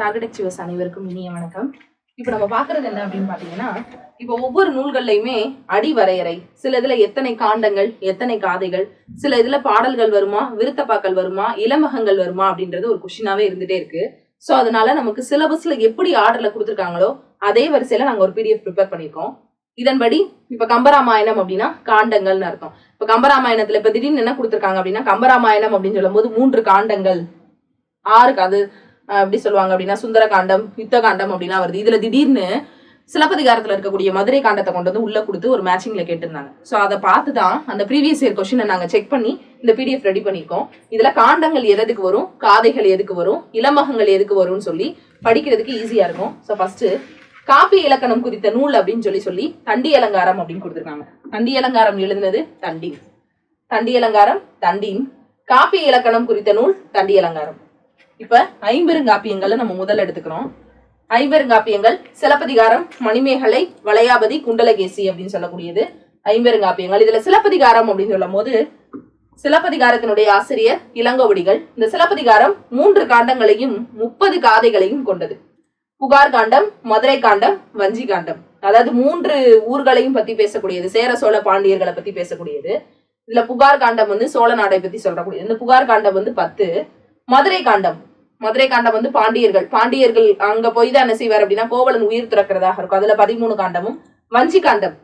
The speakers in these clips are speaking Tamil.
டார்கெட் சிவஸ் அனைவருக்கும் இனிய வணக்கம். இப்போ நம்ம பார்க்கறது என்ன அப்படின்னு பார்த்தீங்கன்னா இப்போ ஒவ்வொரு நூல்கள்லையுமே அடி வரையறை சில இதுல எத்தனை காண்டங்கள் எத்தனை காதைகள் சில இதுல பாடல்கள் வருமா விருத்தப்பாக்கள் வருமா இளமகங்கள் வருமா அப்படின்றது ஒரு கொஷினாவே இருந்துட்டே இருக்கு. ஸோ அதனால நமக்கு சிலபஸ்ல எப்படி ஆர்டர்ல கொடுத்துருக்காங்களோ அதே வரிசையில நாங்க ஒரு பிடிஎஃப் ப்ரிப்பேர் பண்ணியிருக்கோம். இதன்படி இப்ப கம்பராமாயணம் அப்படின்னா காண்டங்கள்னு அர்த்தம். இப்ப கம்பராமாயணத்துல இப்ப திடீர்னு என்ன கொடுத்துருக்காங்க அப்படின்னா கம்பராமாயணம் அப்படின்னு சொல்லும்போது மூன்று காண்டங்கள். ஆறு அது எப்படி சொல்லுவாங்க அப்படின்னா சுந்தர காண்டம் யுத்த காண்டம் அப்படின்னா வருது. இதுல திடீர்னு சிலப்பதிகாரத்தில் இருக்கக்கூடிய மதுரை காண்டத்தை கொண்டு வந்து உள்ளே கொடுத்து ஒரு மேட்சிங்கில் கேட்டிருந்தாங்க. ஸோ அதை பார்த்து தான் அந்த ப்ரீவியஸ் இயர் கொஷினை நாங்கள் செக் பண்ணி இந்த பிடிஎஃப் ரெடி பண்ணியிருக்கோம். இதில் காண்டங்கள் எதுக்கு வரும் காதைகள் எதுக்கு வரும் இளமகங்கள் எதுக்கு வரும்னு சொல்லி படிக்கிறதுக்கு ஈஸியாக இருக்கும். ஸோ ஃபஸ்ட்டு காப்பி இலக்கணம் குறித்த நூல் அப்படின்னு சொல்லி சொல்லி தண்டி அலங்காரம் அப்படின்னு கொடுத்துருக்காங்க. தண்டி அலங்காரம் எழுதுனது தண்டி தண்டி அலங்காரம் தண்டின். காப்பி இலக்கணம் குறித்த நூல் தண்டி அலங்காரம். இப்ப ஐம்பெருங்காப்பியங்களை நம்ம முதல் எடுத்துக்கிறோம். ஐம்பெருங்காப்பியங்கள் சிலப்பதிகாரம் மணிமேகலை வளையாபதி குண்டலகேசி அப்படின்னு சொல்லக்கூடியது ஐம்பெருங்காப்பியங்கள். இதுல சிலப்பதிகாரம் அப்படின்னு சொல்லும் போது சிலப்பதிகாரத்தினுடைய ஆசிரியர் இளங்கோவடிகள் இந்த சிலப்பதிகாரம் மூன்று காண்டங்களையும் முப்பது காதைகளையும் கொண்டது. புகார் காண்டம் மதுரை காண்டம் வஞ்சி காண்டம். அதாவது மூன்று ஊர்களையும் பத்தி பேசக்கூடியது. சேர சோழ பாண்டியர்களை பத்தி பேசக்கூடியது. இதுல புகார் காண்டம் வந்து சோழ நாடை பத்தி சொல்லக்கூடியது இந்த புகார் காண்டம் வந்து பத்து. மதுரை காண்டம் மதுரை காண்டம் வந்து பாண்டியர்கள். பாண்டியர்கள் அங்க போய் தான் என்ன செய்வார் அப்படின்னா கோவலன் உயிர் துறக்கிறதாக இருக்கும். அதுல பதிமூணு காண்டமும். வஞ்சி காண்டம்.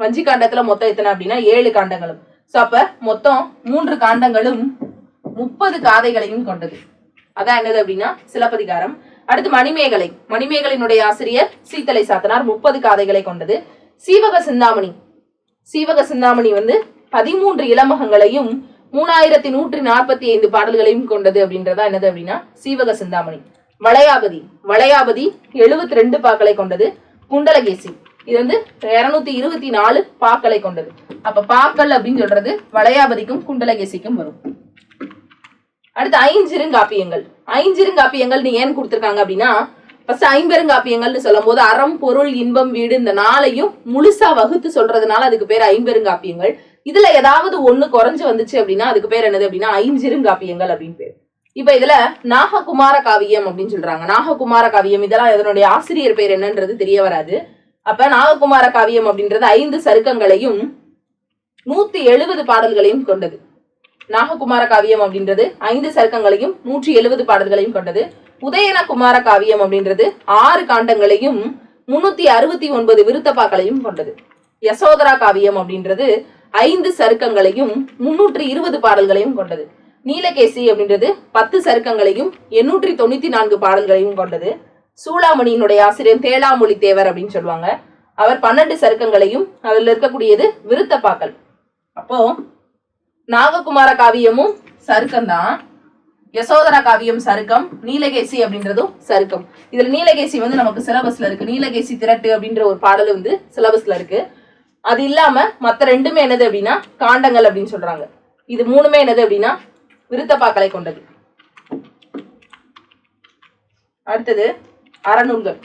வஞ்சி காண்டத்துல மொத்தம் எத்தனை அப்படின்னா ஏழு காண்டங்களும். சோ அப்ப மொத்தம் மூன்று காண்டங்களும் முப்பது காதைகளையும் கொண்டது. அதான் என்னது அப்படின்னா சிலப்பதிகாரம். அடுத்து மணிமேகலை. மணிமேகலையினுடைய ஆசிரியர் சீத்தலை சாத்தனார் முப்பது காதைகளை கொண்டது. சீவக சிந்தாமணி. சீவக சிந்தாமணி வந்து பதிமூன்று இளமகங்களையும் மூணாயிரத்தி நூற்றி நாற்பத்தி ஐந்து பாடல்களையும் கொண்டது அப்படின்றதா என்னது அப்படின்னா சீவக சிந்தாமணி. வளையாபதி வளையாபதி எழுபத்தி ரெண்டு பாக்களை கொண்டது குண்டலகேசி. இது வந்து இருநூத்தி இருபத்தி நாலு பாக்களை கொண்டது. அப்ப பாக்கள் அப்படின்னு சொல்றது வளையாபதிக்கும் குண்டலகேசிக்கும் வரும். அடுத்து ஐஞ்சிருங்காப்பியங்கள். ஐஞ்சிருங்காப்பியங்கள் நீ ஏன் கொடுத்துருக்காங்க அப்படின்னா ஃபர்ஸ்ட் ஐம்பெருங்காப்பியங்கள்னு சொல்லும் போது அறம் பொருள் இன்பம் வீடு இந்த நாளையும் முழுசா வகுத்து சொல்றதுனால அதுக்கு பேர் ஐம்பெருங்காப்பியங்கள். இதுல ஏதாவது ஒண்ணு குறைஞ்சு வந்துச்சு அப்படின்னா அதுக்கு பேர் என்னது அப்படின்னா ஐஞ்சிருங்காப்பியங்கள் அப்படின்னு பேர். இப்ப இதுல நாககுமார காவியம் அப்படின்னு சொல்றாங்க. நாககுமார காவியம் இதெல்லாம் இதனுடைய ஆசிரியர் பேர் என்னன்றது தெரிய வராது. அப்ப நாககுமார காவியம் அப்படின்றது ஐந்து சருக்கங்களையும் நூத்தி எழுபது பாடல்களையும் கொண்டது. நாககுமார காவியம் அப்படின்றது ஐந்து சருக்கங்களையும் நூற்றி எழுபது பாடல்களையும் கொண்டது. உதயன குமார காவியம் அப்படின்றது ஆறு காண்டங்களையும் முன்னூத்தி அறுபத்தி ஒன்பது விருத்தப்பாக்களையும் கொண்டது. யசோதரா காவியம் அப்படின்றது ஐந்து சருக்கங்களையும் முன்னூற்றி இருபது பாடல்களையும் கொண்டது. நீலகேசி அப்படின்றது பத்து சருக்கங்களையும் எண்ணூற்றி தொண்ணூத்தி நான்கு பாடல்களையும் கொண்டது. சூளாமணியினுடைய ஆசிரியர் தேளாமொழி தேவர் அப்படின்னு சொல்லுவாங்க. அவர் பன்னெண்டு சருக்கங்களையும் அதில் இருக்கக்கூடியது விருத்தப்பாக்கள். அப்போ நாககுமார காவியமும் சருக்கம்தான். யசோதரா காவியம் சருக்கம் நீலகேசி அப்படின்றதும் சருக்கம். இதுல நீலகேசி வந்து நமக்கு சிலபஸ்ல இருக்கு. நீலகேசி திரட்டு அப்படின்ற ஒரு பாடல் வந்து சிலபஸ்ல இருக்கு. அது இல்லாம மத்த ரெண்டுமே என்னது அப்படின்னா காண்டங்கள் அப்படின்னு சொல்றாங்க. இது மூணுமே என்னது அப்படின்னா விருத்தப்பாக்களை கொண்டது. அடுத்தது அறநூல்கள்.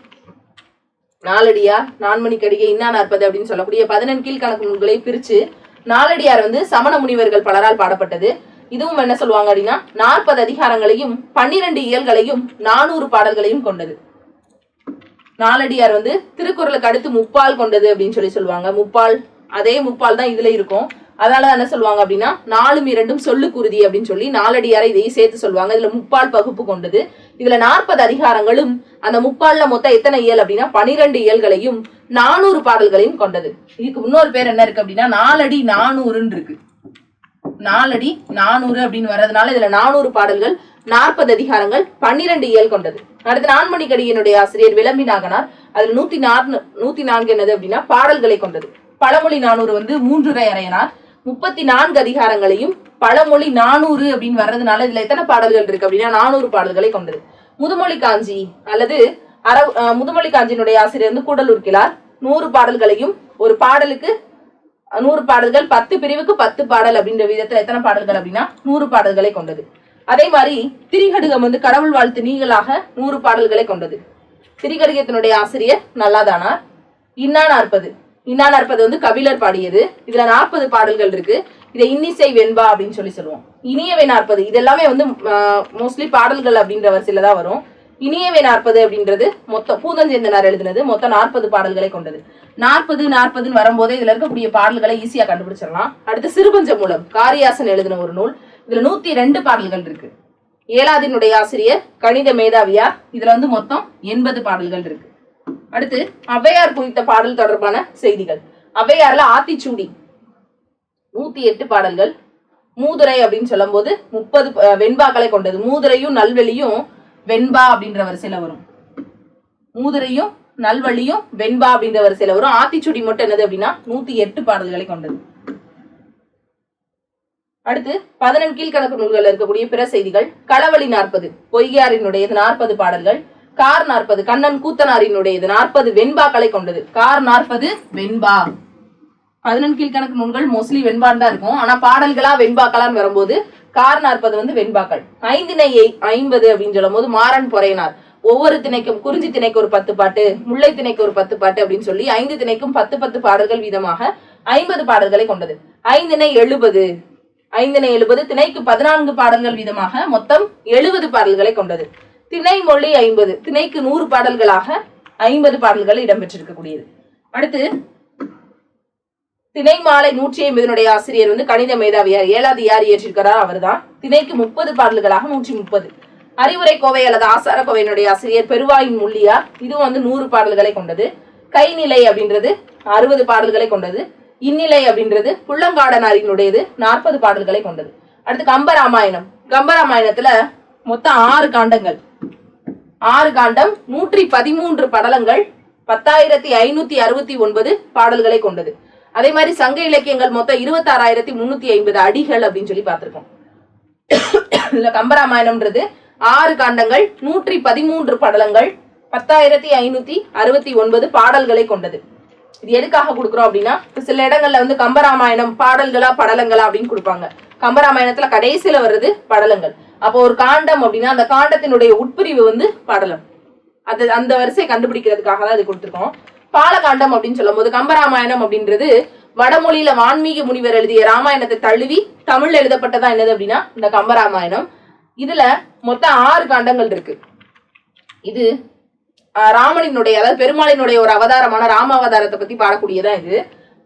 நாலடியா நான்மணிக்கடிகை இன்னா நாற்பது அப்படின்னு சொல்லக்கூடிய பதினெண் கீழ்கணக்கு நூல்களை பிரிச்சு நாலடியார் வந்து சமண முனிவர்கள் பலரால் பாடப்பட்டது. இதுவும் என்ன சொல்லுவாங்க அப்படின்னா நாற்பது அதிகாரங்களையும் பன்னிரண்டு இயல்களையும் நானூறு பாடல்களையும் கொண்டது. நாலடியார் வந்து திருக்குறளுக்கு அடுத்து முப்பால் கொண்டது அப்படின்னு சொல்லி சொல்லுவாங்க. முப்பால் அதே முப்பால் தான் இதுல இருக்கும். அதனால என்ன சொல்லுவாங்க அப்படின்னா நாலும் இரண்டும் சொல்லுக்குருதி அப்படின்னு சொல்லி நாலடியாரை இதையும் சேர்த்து சொல்லுவாங்க. இதுல முப்பால் பகுப்பு கொண்டது. இதுல நாற்பது அதிகாரங்களும் அந்த முப்பால்ல மொத்தம் எத்தனை இயல் அப்படின்னா பனிரெண்டு இயல்களையும் நானூறு பாடல்களையும் கொண்டது. இதுக்கு இன்னொரு பேர் என்ன இருக்கு அப்படின்னா நாலடி நானூறுன்னு இருக்கு. நாலடி நானூறு அப்படின்னு வர்றதுனால இதுல நானூறு பாடல்கள் நாற்பது அதிகாரங்கள் பன்னிரண்டு இயல் கொண்டது. அடுத்து நான்மணிக்கடியினுடைய ஆசிரியர் விளம்பினாகனார். அதுல நூத்தி நான்கு நூத்தி நான்கு என்னது அப்படின்னா பாடல்களை கொண்டது. பழமொழி நானூறு வந்து மூன்றுரை அறையனார். முப்பத்தி நான்கு அதிகாரங்களையும் பழமொழி நானூறு அப்படின்னு வர்றதுனால இதுல எத்தனை பாடல்கள் இருக்கு அப்படின்னா நானூறு பாடல்களை கொண்டது. முதுமொழி காஞ்சி அல்லது அற அஹ் முதுமொழி காஞ்சியினுடைய ஆசிரியர் வந்து கூடலூர் கிளார் நூறு பாடல்களையும் ஒரு பாடலுக்கு நூறு பாடல்கள் பத்து பிரிவுக்கு பத்து பாடல் அப்படின்ற விதத்துல எத்தனை பாடல்கள் அப்படின்னா நூறு பாடல்களை கொண்டது. அதே மாதிரி திரிகடுகம் வந்து கடவுள் வாழ்த்து நீங்களாக நூறு பாடல்களை கொண்டது. திரிகடுகத்தினுடைய ஆசிரியர் நல்லாதானார் இன்னா நாற்பது இன்னா நாற்பது வந்து கபிலர் பாடியது. இதுல நாற்பது பாடல்கள் இருக்கு. இதை இன்னிசை வெண்பா அப்படின்னு சொல்லி சொல்லுவோம். இனியவை நாற்பது இது எல்லாமே வந்து மோஸ்ட்லி பாடல்கள் அப்படின்ற வரிசையில தான் வரும். இனியவை நாற்பது அப்படின்றது மொத்தம் பூதஞ்சேந்தனார் எழுதினது மொத்தம் நாற்பது பாடல்களை கொண்டது. நாற்பது நாற்பதுன்னு வரும்போதே இதுல இருக்கக்கூடிய பாடல்களை ஈஸியா கண்டுபிடிச்சிடலாம். அடுத்து சிறுபஞ்ச மூலம். காரியாசன் எழுதின ஒரு நூல். இதுல நூத்தி ரெண்டு பாடல்கள் இருக்கு. ஏலாதினுடைய ஆசிரியர் கணித மேதாவியார் இதுல வந்து மொத்தம் எண்பது பாடல்கள் இருக்கு. அடுத்து ஔவையார் குறித்த பாடல் தொடர்பான செய்திகள். ஔவையார்ல ஆத்திச்சூடி நூத்தி எட்டு பாடல்கள். மூதுரை அப்படின்னு சொல்லும்போது முப்பது வெண்பாக்களை கொண்டது. மூதுரையும் நல்வெளியும் வெண்பா அப்படின்ற வரிசையில வரும். மூதுரையும் நல்வழியும் வெண்பா அப்படின்ற வரிசையில வரும். ஆத்திச்சூடி மட்டும் என்னது அப்படின்னா நூத்தி எட்டு பாடல்களை கொண்டது. அடுத்து பதினெண் கீழ்கணக்கு நூல்கள் இருக்கக்கூடிய பிற செய்திகள். களவழி நாற்பது பொய்யாரினுடையது நாற்பது பாடல்கள். கார் நாற்பது கண்ணன் கூத்தனாரினுடையது நாற்பது வெண்பாக்களை கொண்டது. கார் நாற்பது வெண்பா. பதினெண் கீழ்கணக்கு நூல்கள் மோஸ்ட்லி வெண்பான் தான் இருக்கும். ஆனா பாடல்களா வெண்பாக்களான்னு வரும்போது கார் நாற்பது வந்து வெண்பாக்கள். ஐந்தினை ஐம்பது அப்படின்னு சொல்லும் போது மாறன் பொறையினார். ஒவ்வொரு திணைக்கும் குறிஞ்சி திணைக்கு ஒரு பத்து பாட்டு முல்லை திணைக்கு ஒரு பத்து பாட்டு அப்படின்னு சொல்லி ஐந்து திணைக்கும் பத்து பத்து பாடல்கள் வீதமாக ஐம்பது பாடல்களை கொண்டது. ஐந்தினை எழுபது ஐந்தினை எழுபது திணைக்கு பதினான்கு பாடல்கள் வீதமாக மொத்தம் எழுபது பாடல்களை கொண்டது. திணை மொழி ஐம்பது திணைக்கு நூறு பாடல்களாக ஐம்பது பாடல்கள் இடம்பெற்றிருக்கக்கூடியது. அடுத்து திணை மாலை நூற்றி ஐம்பதனுடைய ஆசிரியர் வந்து கணித மேதாவியார் ஏழாவது யார் இயற்றிருக்கிறார் அவர்தான். திணைக்கு முப்பது பாடல்களாக நூற்றி முப்பது. அறிவுரை கோவை அல்லது ஆசார கோவையினுடைய ஆசிரியர் பெருவாயின் முள்ளியார் இதுவும் வந்து நூறு பாடல்களை கொண்டது. கைநிலை அப்படின்றது அறுபது பாடல்களை கொண்டது. இந்நிலை அப்படின்றது புள்ளங்காடனாரினுடையது நாற்பது பாடல்களை கொண்டது. அடுத்து கம்பராமாயணம். கம்பராமாயணத்துல மொத்தம் ஆறு காண்டங்கள். ஆறு காண்டம் நூற்றி பதிமூன்று படலங்கள் பத்தாயிரத்தி ஐநூத்தி அறுபத்தி ஒன்பது பாடல்களை கொண்டது. அதே மாதிரி சங்க இலக்கியங்கள் மொத்தம் இருபத்தாறாயிரத்தி முன்னூத்தி ஐம்பது அடிகள் அப்படின்னு சொல்லி பார்த்திருக்கோம். இதுல கம்பராமாயணம்ன்றது ஆறு காண்டங்கள் நூற்றி பதிமூன்று படலங்கள் பத்தாயிரத்தி ஐநூத்தி அறுபத்தி ஒன்பது பாடல்களை கொண்டது. இது எதுக்காக கொடுக்குறோம் அப்படின்னா சில இடங்கள்ல வந்து கம்பராமாயணம் பாடல்களா படலங்களா அப்படின்னு கொடுப்பாங்க. கம்பராமாயணத்துல கடைசியில வர்றது படலங்கள். அப்போ ஒரு காண்டம் அப்படின்னா அந்த காண்டத்தினுடைய உட்பிரிவு வந்து படலம். அது அந்த வரிசையை கண்டுபிடிக்கிறதுக்காக தான் இது கொடுத்துருக்கோம். பாலகாண்டம் அப்படின்னு சொல்லும் போது கம்பராமாயணம் அப்படின்றது வடமொழியில வான்மீக முனிவர் எழுதிய ராமாயணத்தை தழுவி தமிழ்ல எழுதப்பட்டதா என்னது அப்படின்னா இந்த கம்பராமாயணம். இதுல மொத்தம் ஆறு காண்டங்கள் இருக்கு. இது ராமனினுடைய அதாவது பெருமாளினுடைய ஒரு அவதாரமான ராம அவதாரத்தை பத்தி பாடக்கூடியதான் இது.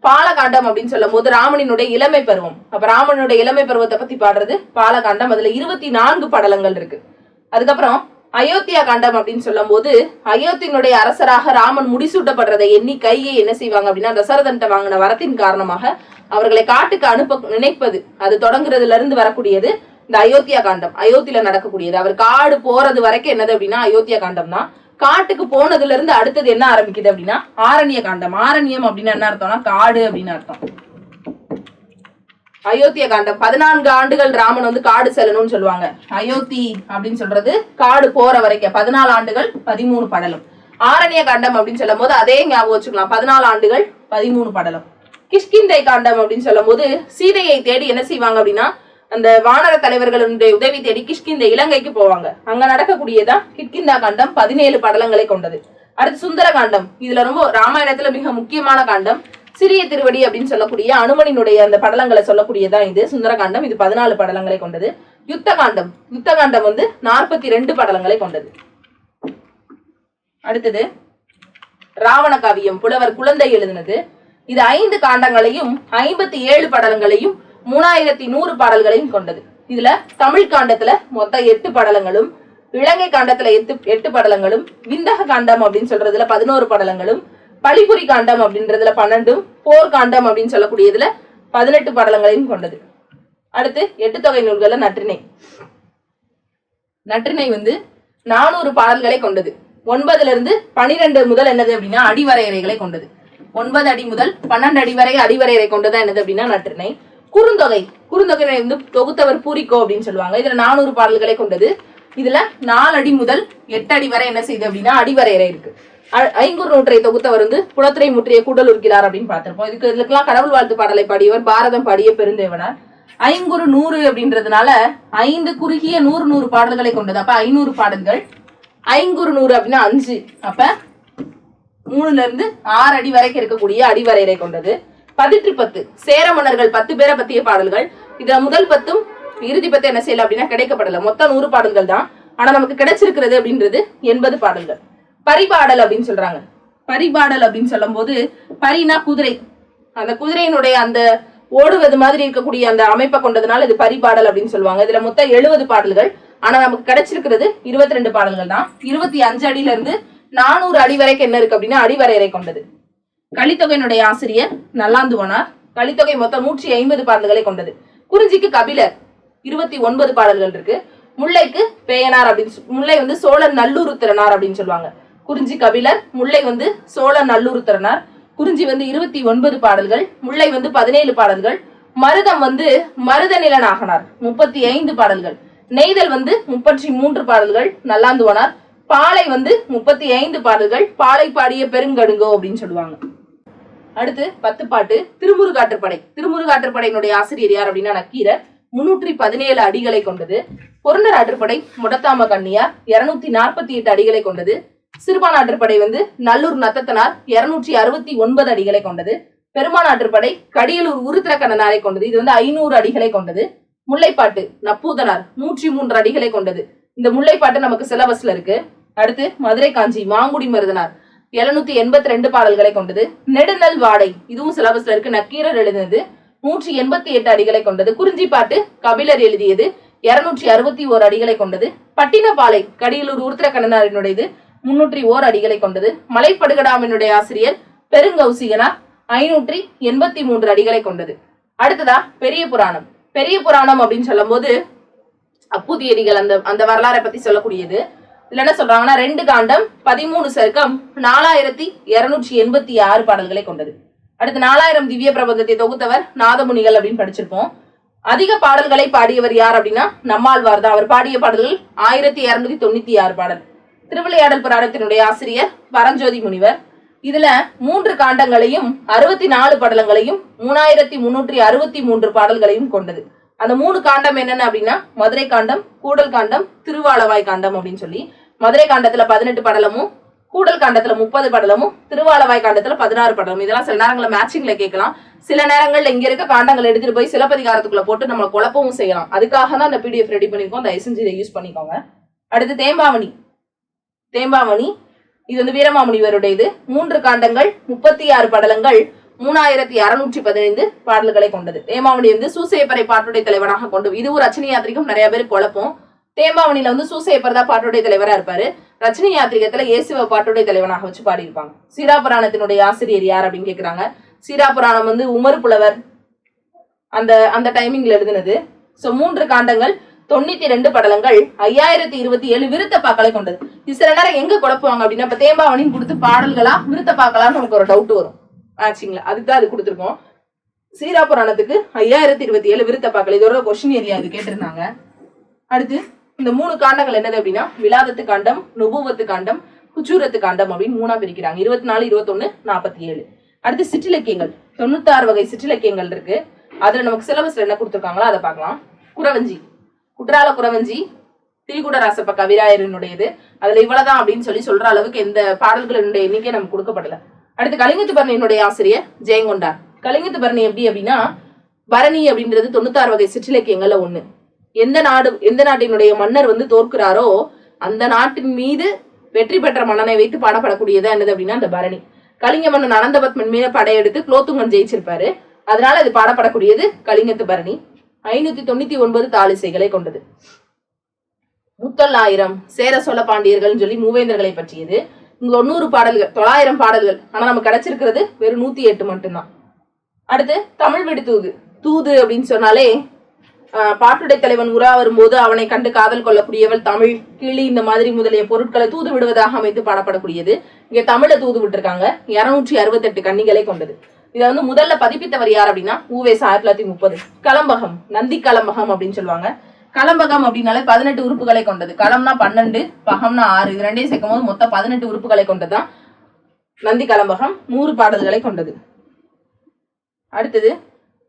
பாலகாண்டம் அப்படின்னு சொல்லும் போது ராமனினுடைய இளமை பருவம். அப்ப ராமனுடைய இளமை பருவத்தை பத்தி பாடுறது பாலகாண்டம். அதுல இருபத்தி நான்கு படலங்கள் இருக்கு. அதுக்கப்புறம் அயோத்தியா காண்டம் அப்படின்னு சொல்லும் போது அயோத்தியினுடைய அரசராக ராமன் முடிசூட்டப்படுறதை எண்ணி கையை என்ன செய்வாங்க அப்படின்னா தசரதன்ட்ட வாங்கின வரத்தின் காரணமாக அவர்களை காட்டுக்கு அனுப்ப நினைப்பது. அது தொடங்குறதுல இருந்து வரக்கூடியது இந்த அயோத்தியா காண்டம். அயோத்தியில நடக்கக்கூடியது. அவர் காடு போறது வரைக்கும் என்னது அப்படின்னா அயோத்தியா காண்டம் தான் காட்டுக்கு போனதுல இருந்து அடுத்தது என்ன ஆரம்பிக்குது அப்படின்னா ஆரண்ய காண்டம். ஆரண்யம் அப்படின்னு என்ன அர்த்தம்னா காடு அப்படின்னு அர்த்தம். அயோத்திய காண்டம். பதினான்கு ஆண்டுகள் ராமன் வந்து காடு செல்லணும்னு சொல்லுவாங்க. அயோத்தி அப்படின்னு சொல்றது காடு போற வரைக்கும். பதினாலு ஆண்டுகள் பதிமூணு படலம். ஆரண்ய காண்டம் அப்படின்னு சொல்லும் போது அதே ஞாபகம் வச்சுக்கலாம். பதினாலு ஆண்டுகள் பதிமூணு படலம். கிஷ்கிந்தை காண்டம் அப்படின்னு சொல்லும் போது சீதையை தேடி என்ன செய்வாங்க அப்படின்னா அந்த வானர தலைவர்களுடைய உதவி தேடி கிஷ்கிந்த இலங்கைக்கு போவாங்க. அங்க நடக்கக்கூடியதா கிட்கிந்தா காண்டம் பதினேழு படலங்களை கொண்டது. அடுத்து சுந்தர காண்டம். இதுல ரொம்ப ராமாயணத்துல மிக முக்கியமான காண்டம். சிறிய திருவடி அப்படின்னு சொல்லக்கூடிய அனுமனினுடைய அந்த படலங்களை சொல்லக்கூடியதான் இது. சுந்தரகாண்டம் இது பதினாலு படலங்களை கொண்டது. யுத்த காண்டம். யுத்த காண்டம் வந்து நாற்பத்தி ரெண்டு படலங்களை கொண்டது. அடுத்தது ராவண காவியம். புலவர் குழந்தை எழுதினது. இது ஐந்து காண்டங்களையும் ஐம்பத்தி ஏழு படலங்களையும் மூணாயிரத்தி நூறு பாடல்களையும் கொண்டது. இதுல தமிழ் காண்டத்துல மொத்தம் எட்டு படலங்களும் இலங்கை காண்டத்துல எட்டு எட்டு படலங்களும் விந்தக காண்டம் அப்படின்னு சொல்றதுல பதினோரு படலங்களும் பழிபுரி காண்டம் அப்படின்றதுல பன்னெண்டும் போர் காண்டம் அப்படின்னு சொல்லக்கூடியதுல பதினெட்டு படலங்களையும் கொண்டது. அடுத்து எட்டு தொகை நூல்கள்ல நற்றிணை நற்றினை வந்து நானூறு பாடல்களை கொண்டது. ஒன்பதுல இருந்து பனிரெண்டு முதல் என்னது அப்படின்னா அடிவரையறைகளை கொண்டது. ஒன்பது அடி முதல் பன்னெண்டு அடி வரை அடிவரையறை கொண்டதா என்னது அப்படின்னா நற்றிணை குறுந்தொகை. குறுந்தொகை வந்து தொகுத்தவர் பூரிக்கோ அப்படின்னு சொல்லுவாங்க. இதுல நானூறு பாடல்களை கொண்டது. இதுல நாலு அடி முதல் எட்டு அடி வரை என்ன செய்யுது அப்படின்னா அடிவரையறை இருக்கு. அ- ஐங்குறு நூற்றை தொகுத்தவர் வந்து குளத்துறை முற்றிய கூடலுர்கிறார் அப்படின்னு பார்த்திருப்போம். இதுக்கு இதுக்கெல்லாம் கடவுள் வாழ்த்து பாடலை பாடியவர் பாரதம் பாடிய பெருந்தேவனார். ஐங்குறு நூறு அப்படின்றதுனால ஐந்து குறுகிய நூறு நூறு பாடல்களை கொண்டது. அப்ப ஐநூறு பாடல்கள். ஐங்குறு நூறு அப்படின்னா அஞ்சு. அப்ப மூணுல இருந்து ஆறு அடி வரைக்கும் இருக்கக்கூடிய அடிவரையறை கொண்டது. பதிற்று பத்து. சேர மன்னர்கள் பத்து பேரை பத்திய பாடல்கள். இதுல முதல் பத்தும் இறுதி பத்து என்ன செய்யல அப்படின்னா கிடைக்கப்படல. மொத்தம் நூறு பாடல்கள் தான். ஆனா நமக்கு கிடைச்சிருக்கிறது அப்படின்றது எண்பது பாடல்கள். பரிபாடல் அப்படின்னு சொல்றாங்க. பரிபாடல் அப்படின்னு சொல்லும் போது பரினா குதிரை. அந்த குதிரையினுடைய அந்த ஓடுவது மாதிரி இருக்கக்கூடிய அந்த அமைப்பை கொண்டதுனால இது பரிபாடல் அப்படின்னு சொல்லுவாங்க. இதுல மொத்தம் எழுபது பாடல்கள். ஆனா நமக்கு கிடைச்சிருக்கிறது இருபத்தி ரெண்டு பாடல்கள் தான். இருபத்தி அஞ்சு அடியில இருந்து நானூறு அடி வரைக்கும் என்ன இருக்கு அப்படின்னா அடிவரையறை கொண்டது. கலித்தொகையினுடைய ஆசிரியர் நல்லாந்துவனார். கலித்தொகை மொத்தம் நூற்றி ஐம்பது பாடல்களை கொண்டது. குறிஞ்சிக்கு கபிலர் இருபத்தி ஒன்பது பாடல்கள் இருக்கு. முல்லைக்கு பேயனார் அப்படின்னு முல்லை வந்து சோழ நல்லூருத்திரனார் அப்படின்னு சொல்லுவாங்க. குறிஞ்சி கபிலர் முல்லை வந்து சோழ நல்லூருத்திரனார். குறிஞ்சி வந்து இருபத்தி ஒன்பது பாடல்கள் முல்லை வந்து பதினேழு பாடல்கள். மருதம் வந்து மருத நிலனாகனார் முப்பத்தி ஐந்து பாடல்கள். நெய்தல் வந்து முப்பத்தி மூன்று பாடல்கள் நல்லாந்துவனார். பாலை வந்து முப்பத்தி ஐந்து பாடல்கள் பாலை பாடிய பெருங்கடுங்கோ அப்படின்னு சொல்லுவாங்க. அடுத்து பத்து பாட்டு திருமுருகாற்றுப்படை. திருமுருகாற்றுப்படையினுடைய ஆசிரியர் யார் அப்படின்னா நக்கீரர் முன்னூற்றி பதினேழு அடிகளை கொண்டது. பொருந்தர் ஆற்றுப்படை முடத்தாம கண்ணியார். இருநூத்தி நாற்பத்தி எட்டு அடிகளை கொண்டது. சிறுபான் ஆற்றுப்படை வந்து நல்லூர் நத்தத்தனார். இருநூற்றி அறுபத்தி ஒன்பது அடிகளை கொண்டது. பெருமான் ஆற்றுப்படை கடியலூர் உருத்திரக்கண்ணனாரை கொண்டது. இது வந்து ஐநூறு அடிகளை கொண்டது. முல்லைப்பாட்டு நப்பூதனார் நூற்றி மூன்று அடிகளை கொண்டது. இந்த முல்லைப்பாட்டு நமக்கு சிலபஸ்ல இருக்கு. அடுத்து மதுரை காஞ்சி மாங்குடி மருதனார். எழுநூத்தி எண்பத்தி ரெண்டு பாடல்களை கொண்டது. நெடுநல் வாடை இதுவும் சிலபஸ்ல இருக்கு. நக்கீரர் எழுதினது. நூற்றி எண்பத்தி எட்டு அடிகளை கொண்டது. குறிஞ்சிப்பாட்டு கபிலர் எழுதியது. இருநூற்றி அறுபத்தி ஓர் அடிகளை கொண்டது. பட்டினப்பாலை கடியலூர் உருத்திரக்கண்ணனாரினுடையது. முன்னூற்றி ஓர் அடிகளை கொண்டது. மலைப்படுகடாமினுடைய ஆசிரியர் பெருங்கௌசிகனார் ஐநூற்றி எண்பத்தி மூன்று அடிகளை கொண்டது. அடுத்ததா பெரிய புராணம். பெரிய புராணம் அப்படின்னு சொல்லும் போது அப்புதியடிகள் அந்த அந்த வரலாறை பத்தி சொல்லக்கூடியது. இதுல என்ன சொல்றாங்கன்னா ரெண்டு காண்டம் பதிமூணு சருக்கம் நாலாயிரத்தி இருநூற்றி எண்பத்தி ஆறு பாடல்களை கொண்டது. அடுத்து நாலாயிரம் திவ்ய பிரபந்தத்தை தொகுத்தவர் நாதமுனிகள் அப்படின்னு படிச்சிருப்போம். அதிக பாடல்களை பாடியவர் யார் அப்படின்னா நம்மாழ்வார் தான். அவர் பாடிய பாடல்கள் ஆயிரத்தி இருநூத்தி தொண்ணூத்தி ஆறு பாடல். திருவிளையாடல் புராணத்தினுடைய ஆசிரியர் பரஞ்சோதி முனிவர். இதுல மூன்று காண்டங்களையும் அறுபத்தி நாலு படலங்களையும் மூணாயிரத்தி முன்னூற்றி அறுபத்தி மூன்று பாடல்களையும் கொண்டது. அந்த மூணு காண்டம் என்னென்ன அப்படின்னா மதுரை காண்டம் கூடல் காண்டம் திருவாளவாய் காண்டம் அப்படின்னு சொல்லி. மதுரை காண்டத்துல பதினெட்டு படலமும் கூடல் காண்டத்துல முப்பது படலமும் திருவாளவாய் காண்டத்துல பதினாறு படலமும். இதெல்லாம் சில நேரங்களில் மேட்சிங்ல கேட்கலாம். சில நேரங்கள்ல இங்க இருக்க காண்டங்கள் எடுத்துட்டு போய் சிலப்பதிகாரத்துக்குள்ள போட்டு நம்ம குழப்பவும் செய்யலாம். அதுக்காக தான் அந்த பிடிஎஃப் ரெடி பண்ணிருக்கோம் தயவு செஞ்சு இதை யூஸ் பண்ணிக்கோங்க. அடுத்து தேம்பாவணி. தேம்பாவணி. இது வந்து வீரமாமுனிவருடையது. மூன்று காண்டங்கள் முப்பத்தி ஆறு படலங்கள் மூணாயிரத்தி அறுநூற்றி பதினைந்து பாடல்களை கொண்டது. தேமாவணி வந்து சூசையப்பரை பாட்டுடைய தலைவனாக கொண்டு இது ஒரு ரச்சனை யாத்திரிக்கும் நிறைய பேர் குழப்பம். தேம்பாவணியில வந்து சூசையப்பர் தான் பாட்டுடைய தலைவரா இருப்பாரு. ரச்சனை யாத்திரிகத்துல இயேசுவ பாட்டுடைய தலைவனாக வச்சு பாடியிருப்பாங்க. சீராபுராணத்தினுடைய ஆசிரியர் யார் அப்படின்னு கேக்குறாங்க. சீராபுராணம் வந்து உமர் புலவர் அந்த அந்த டைமிங்ல எழுதினது. ஸோ மூன்று காண்டங்கள் தொண்ணூத்தி ரெண்டு படலங்கள் ஐயாயிரத்தி இருபத்தி ஏழு விருத்தப்பாக்களை கொண்டது. இது சில நேரம் எங்க குழப்புவாங்க அப்படின்னா இப்ப தேம்பாவணின்னு கொடுத்து பாடல்களா விருத்தப்பாக்கலாம்னு நமக்கு ஒரு டவுட் வரும். ஆச்சுங்களா? அதுக்கு தான் அது கொடுத்துருக்கோம். சீரா புராணத்துக்கு ஐயாயிரத்தி இருபத்தி ஏழு விருத்தப்பாக்கள். இதோட கொஸ்டின் ஏரியா அது கேட்டிருந்தாங்க. அடுத்து இந்த மூணு காண்டங்கள் என்னது அப்படின்னா விலாதத்து காண்டம் நுபுவத்து காண்டம் குச்சூரத்து காண்டம் அப்படின்னு மூணா பிரிக்கிறாங்க. இருபத்தி நாலு இருபத்தொன்னு நாற்பத்தி ஏழு அடுத்து சிற்றிலக்கியங்கள். தொண்ணூத்தாறு வகை சிற்றிலக்கியங்கள் இருக்கு. அதுல நமக்கு சிலபஸ்ல என்ன கொடுத்துருக்காங்களோ அதை பார்க்கலாம். குறவஞ்சி. குற்றால குறவஞ்சி திரிகுடராசப்ப கவிராயரனுடையது அதுல இவ்வளவுதான் அப்படின்னு சொல்லி சொல்ற அளவுக்கு எந்த பாடல்களினுடைய எண்ணிக்கை நமக்கு கொடுக்கப்படல. அடுத்து கலிங்கத்து பரணியினுடைய ஆசிரியர் ஜெயங்கொண்டார். கலிங்கத்து பரணி எப்படி அப்படின்னா பரணி அப்படின்றது தொண்ணூத்தாறு வகை சிற்றிலக்கியங்கள்ல ஒண்ணு. எந்த நாடு எந்த நாட்டினுடைய மன்னர் வந்து தோற்கிறாரோ அந்த நாட்டின் மீது வெற்றி பெற்ற மன்னனை வைத்து பாடப்படக்கூடியதா என்னது அப்படின்னா அந்த பரணி. கலிங்க மன்னன் அனந்தபத்மன் மீது படையெடுத்து குலோத்துங்கன் ஜெயிச்சிருப்பாரு. அதனால அது பாடப்படக்கூடியது கலிங்கத்து பரணி. ஐநூத்தி தொண்ணூத்தி ஒன்பது தாலிசைகளை கொண்டது. முத்தொள்ளாயிரம் சேர சோழ பாண்டியர்கள்னு சொல்லி மூவேந்தர்களை பற்றியது. தொண்ணூறு பாடல்கள் தொள்ளாயிரம் பாடல்கள். ஆனா நமக்கு கிடைச்சிருக்கிறது வெறும் நூத்தி எட்டு மட்டும்தான். அடுத்து தமிழ் விடு தூது. தூது அப்படின்னு சொன்னாலே ஆஹ், பாட்டுடை தலைவன் உரா வரும்போது அவனை கண்டு காதல் கொள்ளக்கூடியவள் தமிழ் கிளி இந்த மாதிரி முதலிய பொருட்களை தூது விடுவதாக அமைத்து பாடப்படக்கூடியது. இங்க தமிழை தூது விட்டுருக்காங்க. இருநூற்றி அறுபத்தெட்டு கன்னிகளை கொண்டது. இதை வந்து முதல்ல பதிப்பித்தவர் யார் அப்படின்னா ஊவேஸ் ஆயிரத்தி தொள்ளாயிரத்தி முப்பது. கலம்பகம் நந்தி கலம்பகம் அப்படின்னு சொல்லுவாங்க. கலம்பகம் அப்படின்னாலே பதினெட்டு உறுப்புகளை கொண்டது. களம்னா பன்னெண்டு பகம்னா ஆறு. இது ரெண்டையும் சேர்க்கும் போது மொத்தம் பதினெட்டு உறுப்புகளை கொண்டதுதான் நந்தி கலம்பகம். நூறு பாடல்களை கொண்டது. அடுத்தது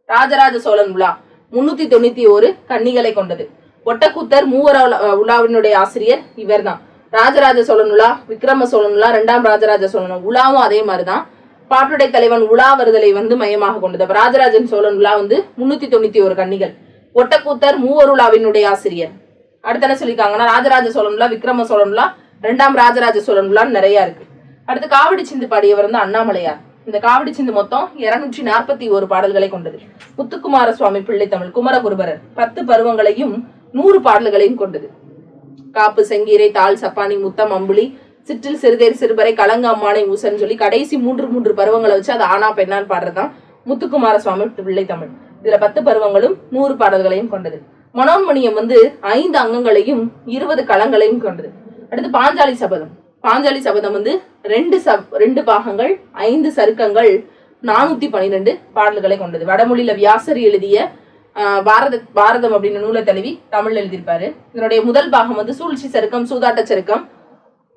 ராஜராஜ சோழன் உலா. முன்னூத்தி தொண்ணூத்தி ஒரு கன்னிகளை கொண்டது. ஒட்டக்கூத்தர் மூவர உலா- உலாவினுடைய ஆசிரியர் இவர்தான். ராஜராஜ சோழன் உலா விக்ரம சோழன் உலா இரண்டாம் ராஜராஜ சோழன் உலாவும் அதே மாதிரிதான். பாட்டுடை தலைவன் உலா வருதலை வந்து மையமாக கொண்டது. அப்ப ராஜராஜன் சோழன் உலா வந்து முன்னூத்தி தொண்ணூத்தி ஒரு கன்னிகள். ஒட்டக்கூத்தர் மூவருலாவினுடைய ஆசிரியர். அடுத்து என்ன சொல்லியிருக்காங்கன்னா ராஜராஜ சோழன்லாம் விக்ரம சோழன்லாம் ரெண்டாம் ராஜராஜ சோழன்லாம் நிறைய இருக்கு. அடுத்து காவடி சிந்து பாடியவர் வந்து அண்ணாமலையார். இந்த காவடி சிந்து மொத்தம் இருநூற்றி நாற்பத்தி ஒரு பாடல்களை கொண்டது. முத்துக்குமார சுவாமி பிள்ளை தமிழ் குமரகுருபரர் பத்து பருவங்களையும் நூறு பாடல்களையும் கொண்டது. காப்பு செங்கீரை தாள் சப்பானி முத்தம் அம்புலி சிற்றில் சிறுதேர் சிறுபறை கலங்க அம்மானை ஊசன்னு சொல்லி கடைசி மூன்று மூன்று பருவங்களை வச்சு அது ஆனா பெண்ணான்னு பாடுறதுதான் முத்துக்குமார சுவாமி பிள்ளை தமிழ். இதுல பத்து பருவங்களும் நூறு பாடல்களையும் கொண்டது. மனோன்மணியம் வந்து ஐந்து அங்கங்களையும் இருபது களங்களையும் கொண்டது. அடுத்து பாஞ்சாலி சபதம். பாஞ்சாலி சபதம் வந்து ரெண்டு சப் ரெண்டு பாகங்கள் ஐந்து சருக்கங்கள் நானூத்தி பன்னிரெண்டு பாடல்களை கொண்டது. வடமொழியில வியாசர் எழுதிய பாரத பாரதம் அப்படின்னு நூலை தழுவி தமிழ் எழுதியிருப்பாரு. இதனுடைய முதல் பாகம் வந்து சூழ்ச்சி சருக்கம் சூதாட்ட சருக்கம்.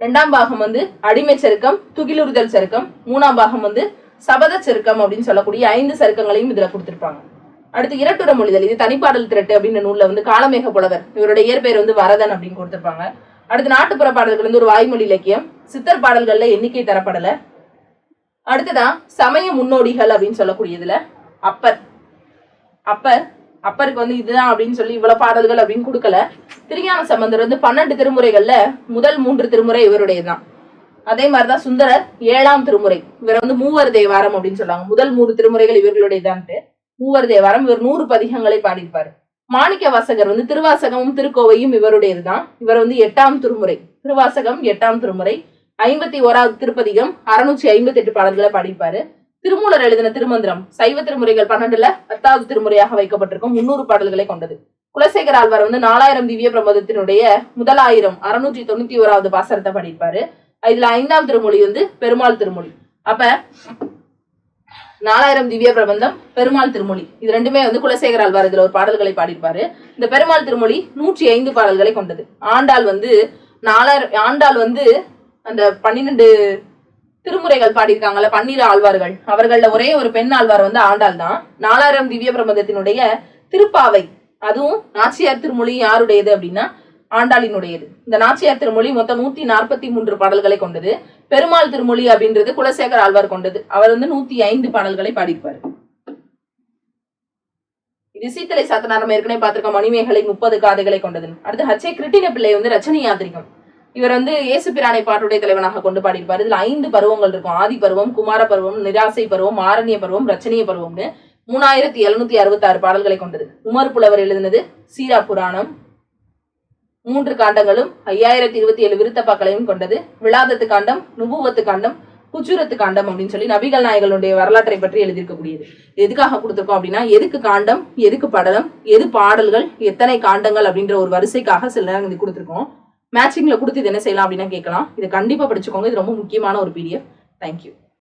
ரெண்டாம் பாகம் வந்து அடிமை சருக்கம் துகிலுறுதல் சருக்கம். மூணாம் பாகம் வந்து சபத சருக்கம் அப்படின்னு சொல்லக்கூடிய ஐந்து சருக்கங்களையும் இதுல கொடுத்திருப்பாங்க. அடுத்து இரட்டுற மொழிதல் இது தனிப்பாடல் திரட்டு அப்படின்னு நூலில் வந்து காலமேக புலவர் இவருடைய இயற்பெயர் வந்து வரதன் அப்படின்னு கொடுத்துருப்பாங்க. அடுத்து நாட்டுப்புற பாடல்கள் வந்து ஒரு வாய்மொழி இலக்கியம் சித்தர் பாடல்களில் எண்ணிக்கை தரப்படலை. அடுத்ததான் சமய முன்னோடிகள் அப்படின்னு சொல்லக்கூடியதுல அப்பர். அப்பர் அப்பருக்கு வந்து இதுதான் அப்படின்னு சொல்லி இவ்வளவு பாடல்கள் அப்படின்னு கொடுக்கல. திருஞான சம்பந்தர் வந்து பன்னெண்டு திருமுறைகள்ல முதல் மூன்று திருமுறை இவருடையதான் அதே மாதிரிதான் சுந்தரர் ஏழாம் திருமுறை இவர் வந்து மூவர் தேவாரம் அப்படின்னு சொல்லுவாங்க. முதல் மூணு திருமுறைகள் இவர்களுடையதான்ட்டு. மூவர் தேவாரம் இவர் நூறு பதிகங்களை பாடியிருப்பாரு. மாணிக்க வாசகர் வந்து திருவாசகமும் திருக்கோவையும் இவருடையதுதான். இவர் வந்து எட்டாம் திருமுறை. திருவாசகம் எட்டாம் திருமுறை. ஐம்பத்தி ஓராவது திருப்பதிகம் அறுநூற்றி ஐம்பத்தி எட்டு பாடல்களை பாடியிருப்பாரு. திருமூலர் எழுதின திருமந்திரம் சைவ திருமுறைகள் பன்னெண்டுல பத்தாவது திருமுறையாக வைக்கப்பட்டிருக்கும் முன்னூறு பாடல்களை கொண்டது. குலசேகர் ஆழ்வார் வந்து நாலாயிரம் திவ்ய பிரபந்தத்தினுடைய முதலாயிரம் அறுநூற்றி தொண்ணூத்தி ஓராவது பாசரத்தை பாடியிருப்பாரு. இதுல ஐந்தாம் திருமொழி வந்து பெருமாள் திருமொழி. அப்ப நாலாயிரம் திவ்ய பிரபந்தம் பெருமாள் திருமொழி. இது ரெண்டுமே வந்து குலசேகர ஆழ்வார் இதுல ஒரு பாடல்களை பாடியிருப்பாரு. இந்த பெருமாள் திருமொழி நூற்றி ஐந்து பாடல்களை கொண்டது. ஆண்டாள் வந்து நாலாயிரம் ஆண்டாள் வந்து அந்த பன்னிரெண்டு திருமுறைகள் பாடியிருக்காங்கல்ல பன்னிரு ஆழ்வார்கள். அவர்களில் ஒரே ஒரு பெண் ஆழ்வார் வந்து ஆண்டாள் தான். நாலாயிரம் திவ்ய பிரபந்தத்தினுடைய திருப்பாவை. அதுவும் நாச்சியார் திருமொழி யாருடையது அப்படின்னா ஆண்டாளினுடையது. இந்த நாச்சியார் திருமொழி மொத்தம் நூத்தி நாற்பத்தி மூன்று பாடல்களை கொண்டது. பெருமாள் திருமொழி அப்படின்றது குலசேகர் ஆழ்வார் கொண்டது. அவர் வந்து நூத்தி ஐந்து பாடல்களை பாடியிருப்பார். இது சீத்தலை சாத்தனாரம் ஏற்கனவே பார்த்திருக்கோம் மணிமேகலை முப்பது காதைகளை கொண்டது அடுத்து ஹச்சே கிருட்டின பிள்ளை வந்து ரச்சனை யாத்திரிகம் இவர் வந்து இயேசு பிரானை பாட்டுடைய தலைவனாக கொண்டு பாடியிருப்பார். இதுல ஐந்து பருவங்கள் இருக்கும். ஆதி பருவம் குமார பருவம் நிராசை பருவம் ஆரண்ய பருவம் ரச்சனைய பருவம்னு மூணாயிரத்தி எழுநூத்தி அறுபத்தி ஆறு பாடல்களை கொண்டது. உமர் புலவர் எழுதினது சீரா புராணம். மூன்று காண்டங்களும் ஐயாயிரத்தி இருபத்தி ஏழு விருத்தப்பாக்களையும் கொண்டது. விழாதத்து காண்டம் நுபுவத்து காண்டம் குச்சுரத்து காண்டம் அப்படின்னு சொல்லி நபிகள் நாயகளுடைய வரலாற்றை பற்றி எழுதியிருக்கக்கூடியது. எதுக்காக கொடுத்துருக்கோம் அப்படின்னா எதுக்கு காண்டம் எதுக்கு படலம் எது பாடல்கள் எத்தனை காண்டங்கள் அப்படின்ற ஒரு வரிசைக்காக சில நேரம் இது கொடுத்துருக்கோம். மேட்சிங்ல கொடுத்து இது என்ன செய்யலாம் அப்படின்னா கேட்கலாம். இதை கண்டிப்பா படிச்சுக்கோங்க. இது ரொம்ப முக்கியமான ஒரு பீடிஎஃப் தேங்க்யூ